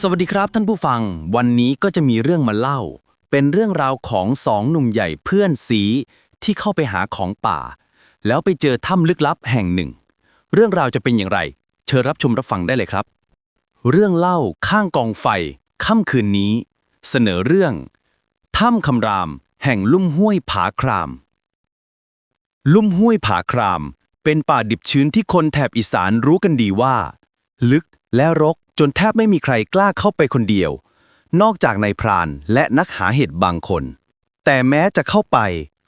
สวัสดีครับท่านผู้ฟัง วันนี้ก็จะมีเรื่องมาเล่า เป็นเรื่องราวของสองหนุ่มใหญ่เพื่อนสีที่เข้าไปหาของป่า แล้วไปเจอถ้ำลึกลับแห่งหนึ่ง เรื่องราวจะเป็นอย่างไร เชิญรับชมรับฟังได้เลยครับ เรื่องเล่าข้างกองไฟ ค่ำคืนนี้ เสนอเรื่องถ้ำคำราม แห่งลุ่มห้วยผาคราม ลุ่มห้วยผาคราม เป็นป่าดิบชื้นที่คนแถบอีสานรู้กันดีว่า ลึก และรกจนแทบไม่มีใครกล้าเข้าไปคนเดียว นอกจากนายพรานและนักหาเห็ดบางคน แต่แม้จะเข้าไป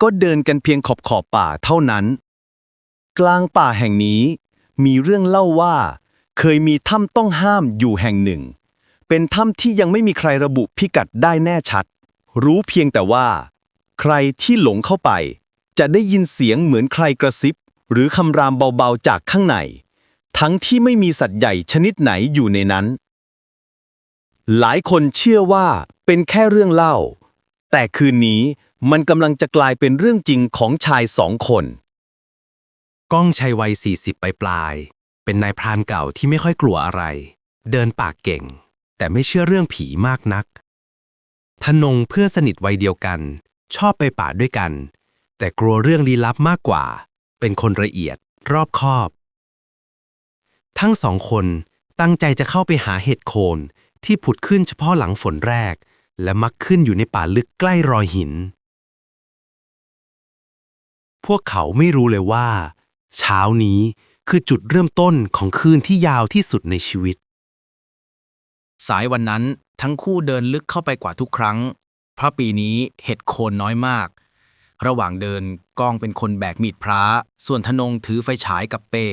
ก็เดินกันเพียงขอบขอบป่าเท่านั้น กลางป่าแห่งนี้ มีเรื่องเล่าว่า เคยมีถ้ำต้องห้ามอยู่แห่งหนึ่ง เป็นถ้ำที่ยังไม่มีใครระบุพิกัดได้แน่ชัด รู้เพียงแต่ว่า ใครที่หลงเข้าไป จะได้ยินเสียงเหมือนใครกระซิบ หรือคำรามเบาๆจากข้างใน ทั้งที่ไม่มีสัตว์ใหญ่ชนิดไหนอยู่ในนั้น หลายคนเชื่อว่าเป็นแค่เรื่องเล่า แต่คืนนี้มันกำลังจะกลายเป็นเรื่องจริงของชายสองคน ก้องชัยวัย 40ปลายปลายๆเป็นนายพรานเก่าที่ไม่ค่อยกลัวอะไร เดินปากเก่ง แต่ไม่เชื่อเรื่องผีมากนักทนงเพื่อนสนิทวัยเดียวกัน ชอบไปป่าด้วยกัน แต่กลัวเรื่องลี้ลับมากกว่า เป็นคนละเอียดรอบคอบ ทั้งสองคนตั้งใจจะเข้าไปหาเห็ดโคนที่ผุดขึ้นเฉพาะหลังฝนแรก และมักขึ้นอยู่ในป่าลึกใกล้รอยหิน พวกเขาไม่รู้เลยว่า เช้านี้คือจุดเริ่มต้นของคืนที่ยาวที่สุดในชีวิต สายวันนั้นทั้งคู่เดินลึกเข้าไปกว่าทุกครั้ง เพราะปีนี้เห็ดโคนน้อยมาก ระหว่างเดินก้องเป็นคนแบกมีดพระ ส่วนธนงถือไฟฉายกับเป้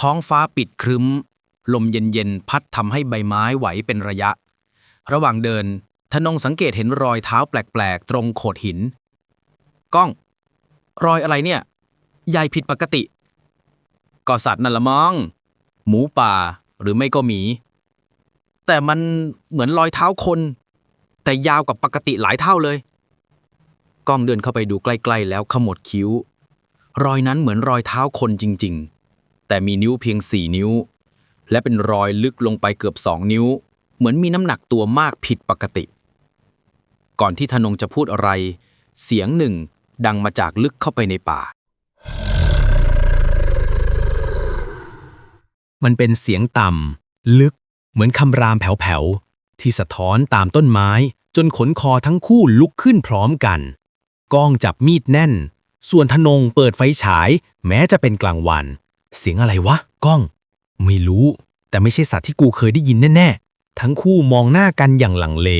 ท้องฟ้าปิดครึ้ม ลมเย็นๆ พัดทำให้ใบไม้ไหวเป็นระยะ ระหว่างเดินธนงสังเกตเห็นรอยเท้าแปลกๆ ตรงโขดหิน ก้อง รอยอะไรเนี่ย ใหญ่ผิดปกติก็สัตว์นั่นละมั้งหมูป่าหรือไม่ก็หมี แต่มันเหมือนรอยเท้าคน แต่ยาวกว่าปกติหลายเท่าเลย ก้องเดินเข้าไปดูใกล้ ๆ แล้วขมวดคิ้ว รอยนั้นเหมือนรอยเท้าคนจริง ๆ แต่มีนิ้วเพียงสี่นิ้ว และเป็นรอยลึกลงไปเกือบสองนิ้ว เหมือนมีน้ำหนักตัวมากผิดปกติ ก่อนที่ธนงจะพูดอะไร เสียงหนึ่งดังมาจากลึกเข้าไปในป่า มันเป็นเสียงต่ำลึก เหมือนคำรามแผ่วๆ ที่สะท้อนตามต้นไม้ จนขนคอทั้งคู่ลุกขึ้นพร้อมกัน ก้องจับมีดแน่น ส่วนธนงเปิดไฟฉาย แม้จะเป็นกลางวัน เสียงอะไรวะ ก้อง ไม่รู้ แต่ไม่ใช่สัตว์ที่กูเคยได้ยินแน่ๆ ทั้งคู่มองหน้ากันอย่างหลังเล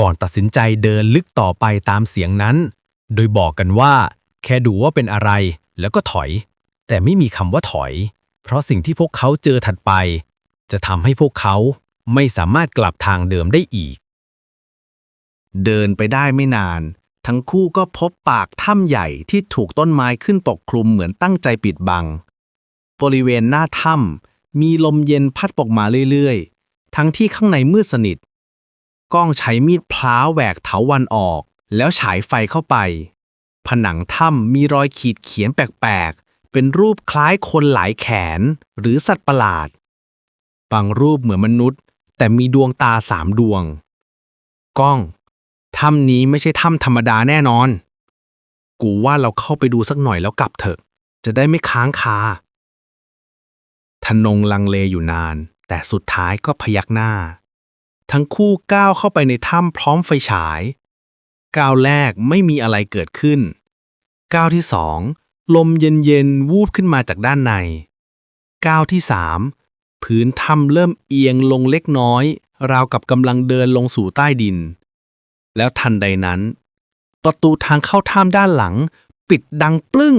ก่อนตัดสินใจเดินลึกต่อไปตามเสียงนั้น โดยบอกกันว่า แค่ดูว่าเป็นอะไร แล้วก็ถอย แต่ไม่มีคำว่าถอย เพราะสิ่งที่พวกเขาเจอถัดไป จะทำให้พวกเขาไม่สามารถกลับทางเดิมได้อีก เดินไปได้ไม่นาน ทั้งคู่ก็พบปากถ้ำใหญ่ที่ถูกต้นไม้ขึ้นปกคลุมเหมือนตั้งใจปิดบัง บริเวณหน้าถ้ำมีลมเย็นพัดปกมาเรื่อยๆ ทั้งที่ข้างในมืดสนิทก้องใช้มีดพล้าแหวกเถาวันออก แล้วฉายไฟเข้าไป ผนังถ้ำมีรอยขีดเขียนแปลกๆ เป็นรูปคล้ายคนหลายแขนหรือสัตว์ประหลาด บางรูปเหมือนมนุษย์ แต่มีดวงตาสามดวงก้อง ถ้ำนี้ไม่ใช่ถ้ำธรรมดาแน่นอน กูว่าเราเข้าไปดูสักหน่อยแล้วกลับเถอะ จะได้ไม่ค้างคา ธนงลังเลอยู่นาน แต่สุดท้ายก็พยักหน้า ทั้งคู่ก้าวเข้าไปในถ้ำพร้อมไฟฉาย ก้าวแรกไม่มีอะไรเกิดขึ้น ก้าวที่สองลมเย็นๆ วูบขึ้นมาจากด้านใน ก้าวที่สามพื้นถ้ำเริ่มเอียงลงเล็กน้อย ราวกับกำลังเดินลงสู่ใต้ดิน แล้วทันใดนั้น ประตูทางเข้าถ้ำด้านหลัง ปิดดังปลึ้ง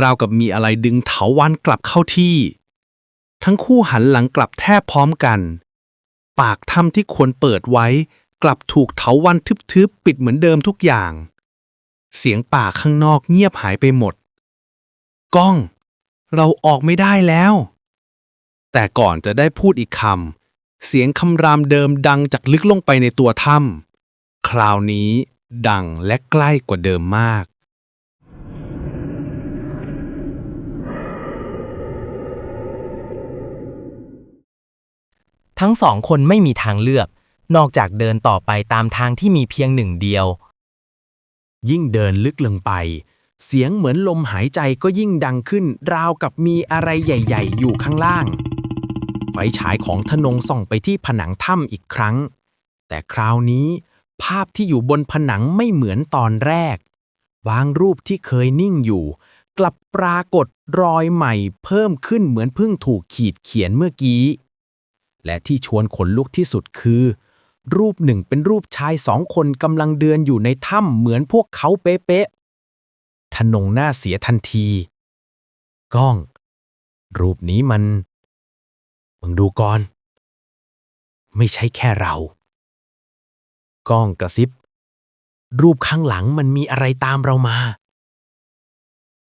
ราวกับมีอะไรดึงเถาวันกลับเข้าที่ ทั้งคู่หันหลังกลับแทบพร้อมกัน ปากถ้ำที่ควรเปิดไว้ กลับถูกเถาวันทึบๆ ปิดเหมือนเดิมทุกอย่าง เสียงป่าข้างนอกเงียบหายไปหมด ก้อง เราออกไม่ได้แล้ว แต่ก่อนจะได้พูดอีกคำเสียงคำรามเดิมดังจากลึกลงไปในตัวถ้ำคราวนี้ดังและใกล้กว่าเดิมมาก ทั้งสองคนไม่มีทางเลือก นอกจากเดินต่อไปตามทางที่มีเพียงหนึ่งเดียว ยิ่งเดินลึกลงไป เสียงเหมือนลมหายใจก็ยิ่งดังขึ้น ราวกับมีอะไรใหญ่ ๆ อยู่ข้างล่าง ไฟฉายของธนงส่องไปที่ผนังถ้ำอีกครั้ง แต่คราวนี้ ภาพที่อยู่บนผนังไม่เหมือนตอนแรก วางรูปที่เคยนิ่งอยู่ กลับปรากฏรอยใหม่เพิ่มขึ้นเหมือนเพิ่งถูกขีดเขียนเมื่อกี้ และที่ชวนขนลุกที่สุดคือ รูปหนึ่งเป็นรูปชายสองคนกำลังเดินอยู่ในถ้ำเหมือนพวกเขาเป๊ะๆทนงหน้าเสียทันที ก้อง รูปนี้มัน มึงดูก่อน ไม่ใช่แค่เรา ก้องกระซิบ รูปข้างหลังมันมีอะไรตามเรามา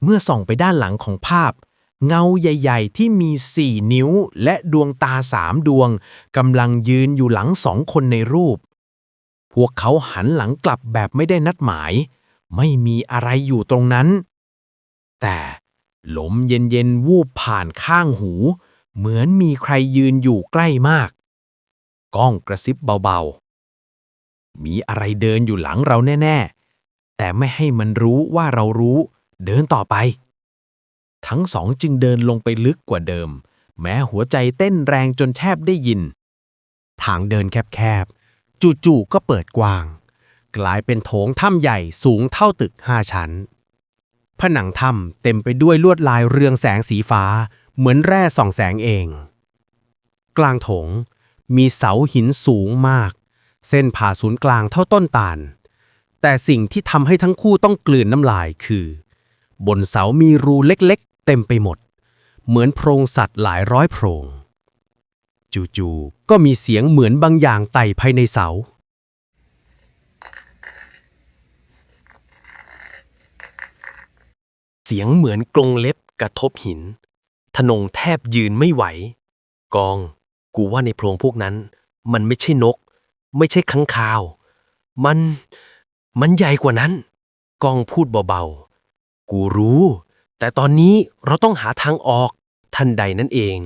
เมื่อส่องไปด้านหลังของภาพ เงาใหญ่ๆ ที่มีสี่นิ้วและดวงตาสามดวงกำลังยืนอยู่หลังสองคนในรูป พวกเขาหันหลังกลับแบบไม่ได้นัดหมาย ไม่มีอะไรอยู่ตรงนั้น แต่ลมเย็นๆ วูบผ่านข้างหู เหมือนมีใครยืนอยู่ใกล้มาก ก้องกระซิบเบาๆ มีอะไรเดินอยู่หลังเราแน่ ๆ แต่ไม่ให้มันรู้ว่าเรารู้ เดินต่อไป ทั้งสองจึงเดินลงไปลึกกว่าเดิม แม้หัวใจเต้นแรงจนแทบได้ยิน ทางเดินแคบๆ จู่ๆก็เปิดกว้าง กลายเป็นโถงถ้ำใหญ่สูงเท่าตึกห้าชั้น ผนังถ้ำเต็มไปด้วยลวดลายเรืองแสงสีฟ้า เหมือนแร่ส่องแสงเอง กลางโถงมีเสาหินสูงมาก เส้นผ่าศูนย์กลางเท่าต้นตาล แต่สิ่งที่ทำให้ทั้งคู่ต้องกลืนน้ำลายคือ บนเสามีรูเล็ก เต็มไปหมด เหมือนโพรงสัตว์หลายร้อยโพรง จู่ๆก็มีเสียงเหมือนบางอย่างไต่ภายในเสา เสียงเหมือนกรงเล็บกระทบหิน ทนงแทบยืนไม่ไหว กอง กูว่าในโพรงพวกนั้น มันไม่ใช่นก ไม่ใช่ค้างคาว มัน มันใหญ่กว่านั้น กองพูดเบาๆ กูรู้ แต่ตอนนี้เราต้องหาทางออกทันใดนั่นเอง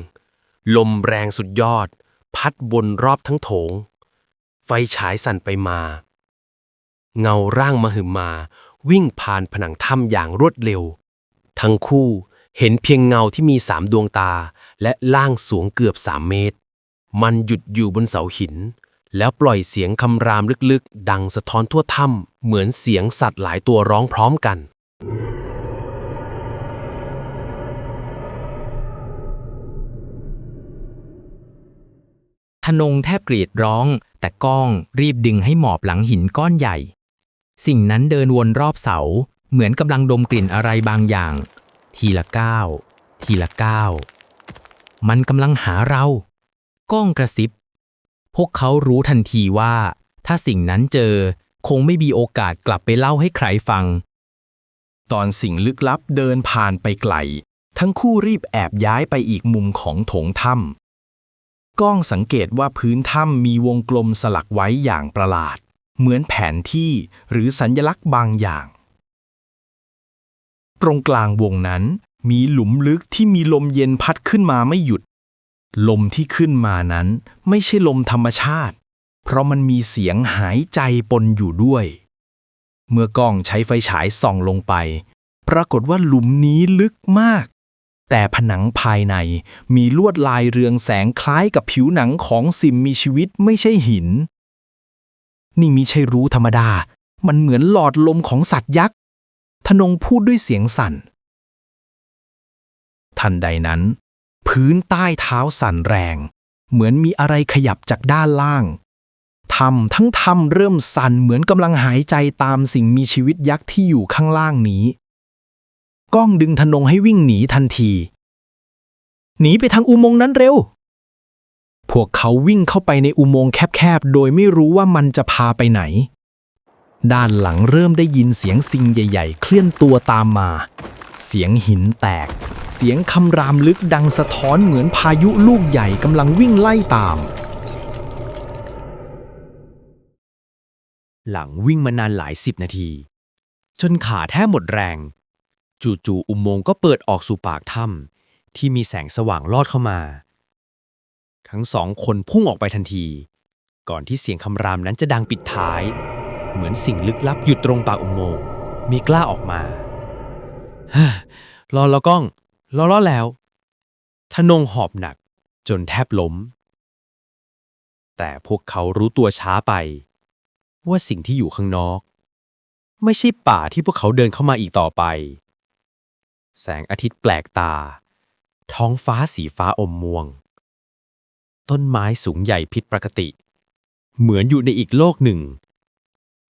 ลมแรงสุดยอด พัดบนรอบทั้งโถง ไฟฉายสั่นไปมา เงาร่างมหึมา วิ่งผ่านผนังถ้ำอย่างรวดเร็ว ทั้งคู่เห็นเพียงเงาที่มีสามดวงตา และล่างสูงเกือบสามเมตร มันหยุดอยู่บนเสาหิน แล้วปล่อยเสียงคำรามลึกๆ ดังสะท้อนทั่วถ้ำเหมือนเสียงสัตว์หลายตัวร้องพร้อมกัน ทนงแทบกรีดร้อง แต่ก้องรีบดึงให้หมอบหลังหินก้อนใหญ่ สิ่งนั้นเดินวนรอบเสา เหมือนกำลังดมกลิ่นอะไรบางอย่าง ทีละก้าวทีละก้าวมันกำลังหาเรา ก้องกระซิบ พวกเขารู้ทันทีว่า ถ้าสิ่งนั้นเจอคงไม่มีโอกาสกลับไปเล่าให้ใครฟัง ตอนสิ่งลึกลับเดินผ่านไปไกล ทั้งคู่รีบแอบย้ายไปอีกมุมของโถงถ้ำก้องสังเกตว่าพื้นถ้ำมีวงกลมสลักไว้อย่างประหลาด เหมือนแผนที่หรือสัญลักษณ์บางอย่าง ตรงกลางวงนั้นมีหลุมลึกที่มีลมเย็นพัดขึ้นมาไม่หยุด ลมที่ขึ้นมานั้นไม่ใช่ลมธรรมชาติ เพราะมันมีเสียงหายใจปนอยู่ด้วย เมื่อกล้องใช้ไฟฉายส่องลงไป ปรากฏว่าหลุมนี้ลึกมาก แต่ผนังภายในมีลวดลายเรืองแสงคล้ายกับผิวหนังของสิ่งมีชีวิตไม่ใช่หิน นี่มิใช่รู้ธรรมดา มันเหมือนหลอดลมของสัตว์ยักษ์ทนงพูดด้วยเสียงสั่น ทันใดนั้น พื้นใต้เท้าสั่นแรง เหมือนมีอะไรขยับจากด้านล่างทำทั้งทำเริ่มสั่นเหมือนกำลังหายใจตามสิ่งมีชีวิตยักษ์ที่อยู่ข้างล่างนี้ ก้องดึงทนงให้วิ่งหนีทันที หนีไปทางอุโมงค์นั้นเร็ว พวกเขาวิ่งเข้าไปในอุโมงค์แคบๆ โดยไม่รู้ว่ามันจะพาไปไหน ด้านหลังเริ่มได้ยินเสียงสิ่งใหญ่ ๆ เคลื่อนตัวตามมา เสียงหินแตก เสียงคำรามลึกดังสะท้อนเหมือนพายุลูกใหญ่กำลังวิ่งไล่ตามหลังวิ่งมานานหลายสิบนาที จนขาแทบหมดแรง จู่ๆอุโมงค์ก็เปิดออกสู่ปากถ้ำที่มีแสงสว่างลอดเข้ามา ทั้งสองคนพุ่งออกไปทันที ก่อนที่เสียงคำรามนั้นจะดังปิดท้าย เหมือนสิ่งลึกลับอยู่ตรงปากอุโมงค์มีกล้าออกมาฮ่ารอแล้วก้องรอรอแล้วทนงหอบหนักจนแทบล้ม แต่พวกเขารู้ตัวช้าไป ว่าสิ่งที่อยู่ข้างนอก ไม่ใช่ป่าที่พวกเขาเดินเข้ามาอีกต่อไป แสงอาทิตย์แปลกตา ท้องฟ้าสีฟ้าอมม่วง ต้นไม้สูงใหญ่ผิดปกติ เหมือนอยู่ในอีกโลกหนึ่ง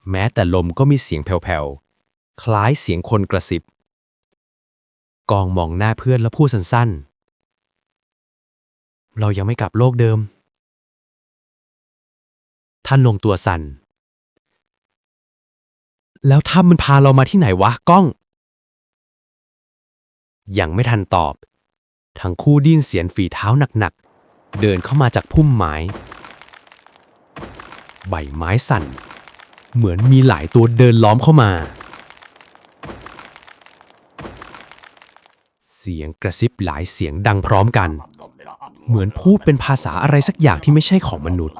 แม้แต่ลมก็มีเสียงแผ่วๆ คล้ายเสียงคนกระซิบ กองมองหน้าเพื่อนแล้วพูดสั้นๆ เรายังไม่กลับโลกเดิม ท่านลงตัวสั่นแล้วถ้ามันพาเรามาที่ไหนวะ ก้อง ยังไม่ทันตอบ ทั้งคู่ดยินเสียงฝีเท้าหนักๆ เดินเข้ามาจากพุ่มไม้ ใบไม้สั่น เหมือนมีหลายตัวเดินล้อมเข้ามา เสียงกระซิบหลายเสียงดังพร้อมกัน เหมือนพูดเป็นภาษาอะไรสักอย่างที่ไม่ใช่ของมนุษย์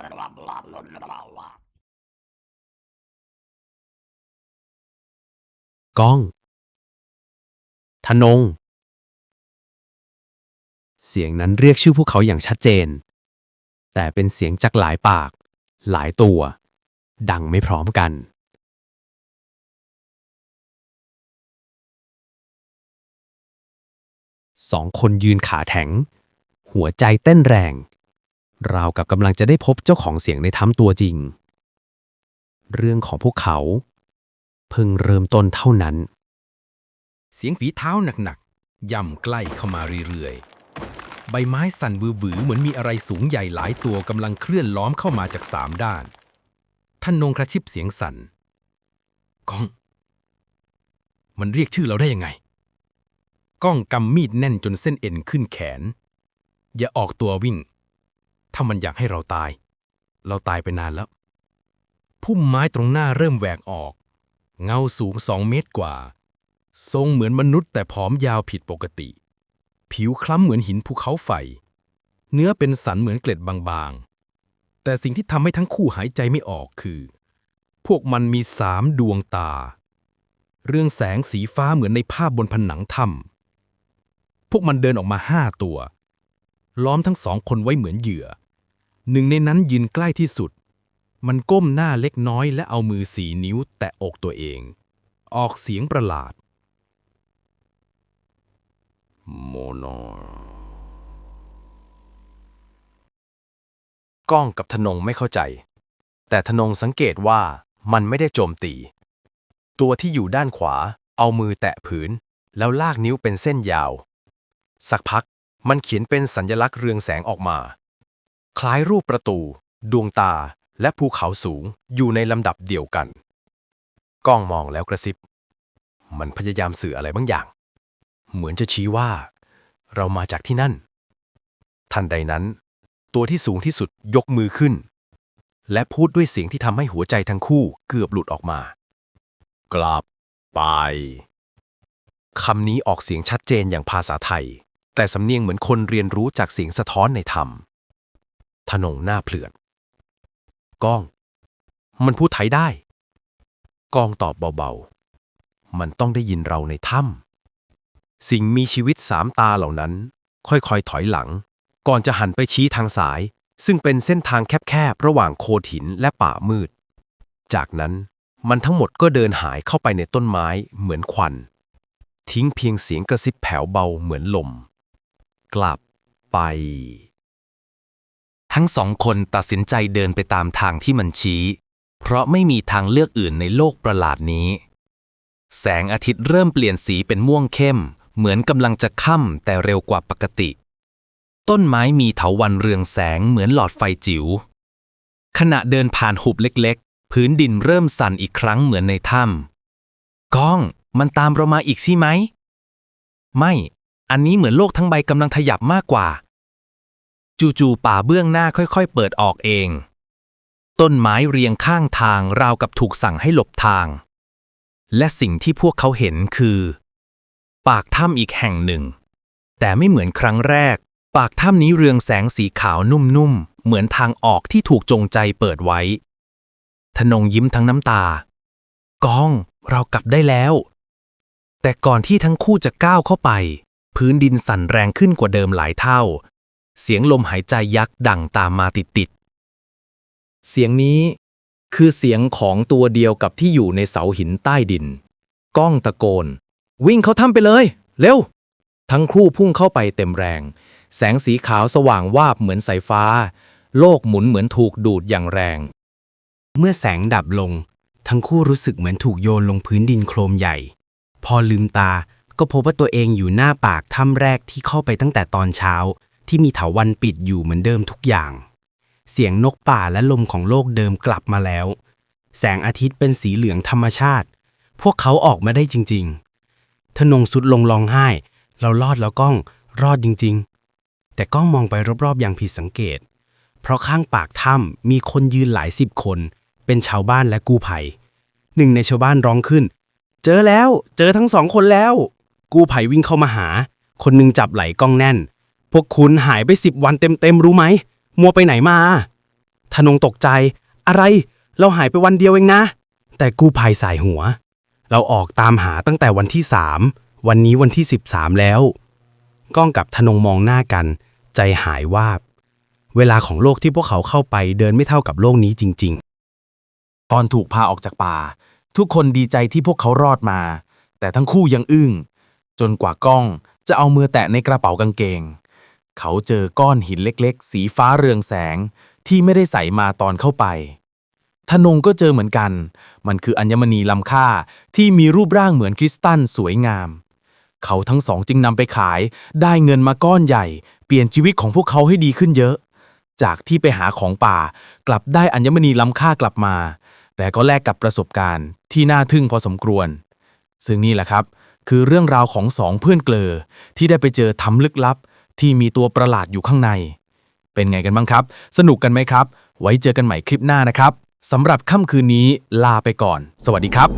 ก้อง ธนง เสียงนั้นเรียกชื่อพวกเขาอย่างชัดเจน แต่เป็นเสียงจากหลายปาก หลายตัว ดังไม่พร้อมกัน สองคนยืนขาแข็ง หัวใจเต้นแรง ราวกับกำลังจะได้พบเจ้าของเสียงในถ้ำตัวจริง เรื่องของพวกเขา เพิ่งเริ่มต้นเท่านั้น เสียงฝีเท้าหนักๆย่ำใกล้เข้ามาเรื่อยๆ ใบไม้สั่นวือๆเหมือนมีอะไรสูงใหญ่หลายตัวกำลังเคลื่อนล้อมเข้ามาจากสามด้าน ท่านนงกระชิบเสียงสั่นก้อง มันเรียกชื่อเราได้ยังไง ก้องกำมีดแน่นจนเส้นเอ็นขึ้นแขน อย่าออกตัววิ่ง ถ้ามันอยากให้เราตาย เราตายไปนานแล้ว พุ่มไม้ตรงหน้าเริ่มแหวกออก เงาสูงสองเมตรกว่า ทรงเหมือนมนุษย์แต่ผอมยาวผิดปกติ ผิวคล้ำเหมือนหินภูเขาไฟ เนื้อเป็นสันเหมือนเกล็ดบางๆ แต่สิ่งที่ทำให้ทั้งคู่หายใจไม่ออกคือ พวกมันมีสามดวงตา เรื่องแสงสีฟ้าเหมือนในภาพบนผนังถ้ำพวกมันเดินออกมาห้าตัว ล้อมทั้งสองคนไว้เหมือนเหยื่อ หนึ่งในนั้นยืนใกล้ที่สุด มันก้มหน้าเล็กน้อยและเอามือสีนิ้วแตะอกตัวเอง ออกเสียงประหลาด โมโนก้องกับธนงไม่เข้าใจ แต่ธนงสังเกตว่ามันไม่ได้โจมตี ตัวที่อยู่ด้านขวา เอามือแตะผืน แล้วลากนิ้วเป็นเส้นยาว สักพักมันเขียนเป็นสัญลักษณ์เรืองแสงออกมา คล้ายรูปประตู ดวงตาและภูเขาสูงอยู่ในลำดับเดียวกัน ก้องมองแล้วกระซิบ มันพยายามสื่ออะไรบางอย่าง เหมือนจะชี้ว่า เรามาจากที่นั่น ทันใดนั้น ตัวที่สูงที่สุดยกมือขึ้น และพูดด้วยเสียงที่ทำให้หัวใจทั้งคู่เกือบหลุดออกมา กลับไปคำนี้ออกเสียงชัดเจนอย่างภาษาไทย แต่สำเนียงเหมือนคนเรียนรู้จากเสียงสะท้อนในธรรมทนงหน้าเผลือดก้อง มันพูดไทยได้ ก้องตอบเบาๆ มันต้องได้ยินเราในถ้ำ สิ่งมีชีวิตสามตาเหล่านั้น ค่อยๆถอยหลัง ก่อนจะหันไปชี้ทางสาย ซึ่งเป็นเส้นทางแคบๆระหว่างโขดหินและป่ามืด จากนั้นมันทั้งหมดก็เดินหายเข้าไปในต้นไม้เหมือนควัน ทิ้งเพียงเสียงกระซิบแผ่วเบาเหมือนลม กลับไป ทั้งสองคนตัดสินใจเดินไปตามทางที่มันชี้ เพราะไม่มีทางเลือกอื่นในโลกประหลาดนี้ แสงอาทิตย์เริ่มเปลี่ยนสีเป็นม่วงเข้ม เหมือนกำลังจะค่ำแต่เร็วกว่าปกติ ต้นไม้มีเถาวันเรืองแสงเหมือนหลอดไฟจิ๋ว ขณะเดินผ่านหุบเล็กๆ พื้นดินเริ่มสั่นอีกครั้งเหมือนในถ้ำก้อง มันตามเรามาอีกใช่ไหม ไม่ อันนี้เหมือนโลกทั้งใบกำลังขยับมากกว่า จู่ๆป่าเบื้องหน้าค่อยๆ เปิดออกเอง ต้นไม้เรียงข้างทางราวกับถูกสั่งให้หลบทาง และสิ่งที่พวกเขาเห็นคือ ปากถ้ำอีกแห่งหนึ่ง แต่ไม่เหมือนครั้งแรก ปากถ้ำนี้เรืองแสงสีขาวนุ่มๆ เหมือนทางออกที่ถูกจงใจเปิดไว้ทนงยิ้มทั้งน้ำตา กอง เรากลับได้แล้ว แต่ก่อนที่ทั้งคู่จะก้าวเข้าไป พื้นดินสั่นแรงขึ้นกว่าเดิมหลายเท่า เสียงลมหายใจยักษ์ดังตามมาติดๆ เสียงนี้คือเสียงของตัวเดียวกับที่อยู่ในเสาหินใต้ดิน ก้องตะโกน วิ่งเข้าถ้ำไปเลย เร็ว ทั้งคู่พุ่งเข้าไปเต็มแรง แสงสีขาวสว่างวาบเหมือนสายฟ้า โลกหมุนเหมือนถูกดูดอย่างแรง เมื่อแสงดับลง ทั้งคู่รู้สึกเหมือนถูกโยนลงพื้นดินโครมใหญ่ พอลืมตาก็พบว่าตัวเองอยู่หน้าปากถ้ำแรกที่เข้าไปตั้งแต่ตอนเช้า ที่มีเถาวันปิดอยู่เหมือนเดิมทุกอย่าง เสียงนกป่าและลมของโลกเดิมกลับมาแล้ว แสงอาทิตย์เป็นสีเหลืองธรรมชาติ พวกเขาออกมาได้จริง ๆ ทนงสุดลงร้องไห้ เรารอดแล้วก้อง รอดจริง ๆ แต่ก้องมองไปรอบๆ อย่างผิดสังเกต เพราะข้างปากถ้ำมีคนยืนหลายสิบคน เป็นชาวบ้านและกู้ภัย หนึ่งในชาวบ้านร้องขึ้น เจอแล้ว เจอทั้งสองคนแล้ว กู้ภัยวิ่งเข้ามาหา คนหนึ่งจับไหล่ก้องแน่น พวกคุณหายไปสิบวันเต็มๆรู้ไหม มัวไปไหนมาธนงตกใจ อะไร เราหายไปวันเดียวเองนะ แต่กู้ภัยสายหัว เราออกตามหาตั้งแต่วันที่สามวันนี้วันที่สิบสามแล้ว ก้องกับธนงมองหน้ากัน ใจหายวาบ เวลาของโลกที่พวกเขาเข้าไปเดินไม่เท่ากับโลกนี้จริง ๆ ตอนถูกพาออกจากป่า ทุกคนดีใจที่พวกเขารอดมา แต่ทั้งคู่ยังอึ้ง จนกว่าก้องจะเอามือแตะในกระเป๋ากางเกง เขาเจอก้อนหินเล็ก ๆ สีฟ้าเรืองแสงที่ไม่ได้ใส่มาตอนเข้าไป ธนงก็เจอเหมือนกัน มันคืออัญมณีล้ำค่าที่มีรูปร่างเหมือนคริสตัลสวยงาม เขาทั้งสองจึงนำไปขาย ได้เงินมาก้อนใหญ่ เปลี่ยนชีวิตของพวกเขาให้ดีขึ้นเยอะ จากที่ไปหาของป่ากลับได้อัญมณีล้ำค่ากลับมาแต่ก็แลกกับประสบการณ์ที่น่าทึ่งพอสมควร ซึ่งนี่แหละครับ คือเรื่องราวของสองเพื่อนเกลอ ที่ได้ไปเจอถ้ำลึกลับ ที่มีตัวประหลาดอยู่ข้างใน เป็นไงกันบ้างครับ สนุกกันไหมครับ ไว้เจอกันใหม่คลิปหน้านะครับ สำหรับค่ำคืนนี้ลาไปก่อน สวัสดีครับ